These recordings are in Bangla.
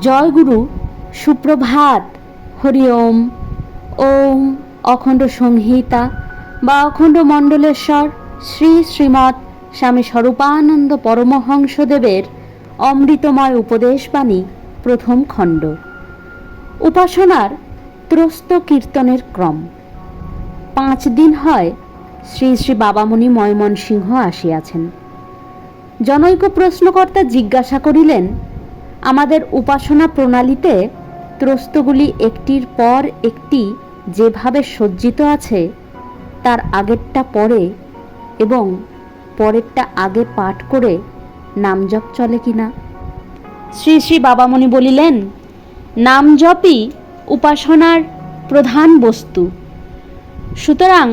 জয়গুরু, সুপ্রভাত, হরি ওম। ওম অখণ্ড সংহিতা বা অখণ্ড মণ্ডলেশ্বর শ্রী শ্রীমৎ স্বামী স্বরূপানন্দ পরমহংসদেবের অমৃতময় উপদেশবাণী, প্রথম খণ্ড। উপাসনার ত্রস্ত কীর্তনের ক্রম। পাঁচ দিন হয় শ্রী শ্রী বাবামণি ময়মনসিংহ আসিয়াছেন। জনৈক প্রশ্নকর্তা জিজ্ঞাসা করিলেন আমাদের উপাসনা প্রণালীতে ত্রস্তগুলি একটির পর একটি যেভাবে সজ্জিত আছে, তার আগেরটা পরে এবং পরেরটা আগে পাঠ করে নামজপ চলে কিনা? শ্রী শ্রী বাবামণি বলিলেন, নামজপই উপাসনার প্রধান বস্তু। সুতরাং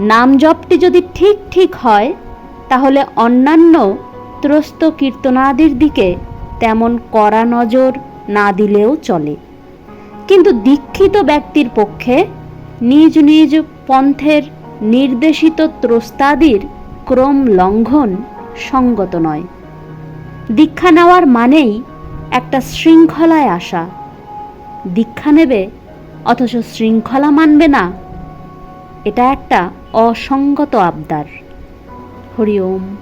নামজপটি যদি ঠিক ঠিক হয়, তাহলে অন্যান্য ত্রস্ত কীর্তনাদির দিকে তেমন কড়া নজর না দিলেও চলে। কিন্তু দীক্ষিত ব্যক্তির পক্ষে নিজ নিজ পন্থের নির্দেশিত ত্রস্তাদির ক্রম লঙ্ঘন সঙ্গত নয়। দীক্ষা নেওয়ার মানেই একটা শৃঙ্খলায় আসা। দীক্ষা নেবে, অথচ শৃঙ্খলা মানবে না। এটা একটা অসঙ্গত আবদার। হরি ওম।